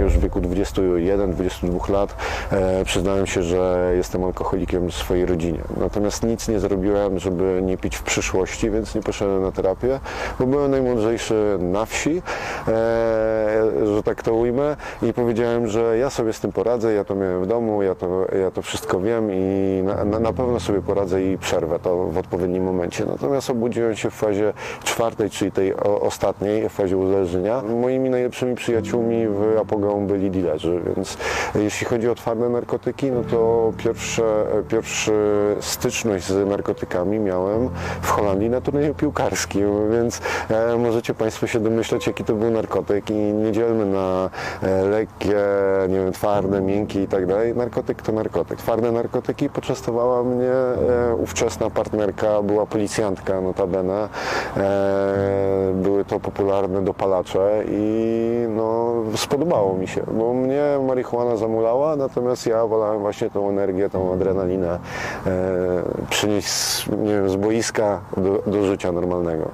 już w wieku 21-22 lat e, przyznałem się, że jestem alkoholikiem w swojej rodzinie. Natomiast nic nie zrobiłem, żeby nie pić w przyszłości, więc nie poszedłem na terapię, bo byłem najmądrzejszy na wsi, e, że tak to ujmę i powiedziałem, że ja sobie z tym poradzę, ja to miałem w domu, ja to, ja to wszystko wiem i na, na, pewno sobie poradzę i przerwę to w odpowiednim momencie. Natomiast obudziłem się w fazie czwartej, czyli tej ostatniej, w fazie uzależnienia. Moimi najlepszymi przyjaciółmi w apogeum byli dealerzy, więc jeśli chodzi o twarde narkotyki, no to pierwsze, pierwszy styczność z narkotykami miałem w Holandii na turnieju piłkarskim, więc e, możecie Państwo się domyśleć, jaki to był narkotyk i nie dzielmy na e, lekkie, nie wiem, twarde, miękkie i tak dalej. Narkotyk to narkotyk. Twarde narkotyki poczęstowała mnie e, ówczesna partnerka, była policjantka notabene. To popularne dopalacze i no, spodobało mi się, bo mnie marihuana zamulała, natomiast ja wolałem właśnie tą energię, tą adrenalinę e, przynieść z, nie wiem, z boiska do, do życia normalnego.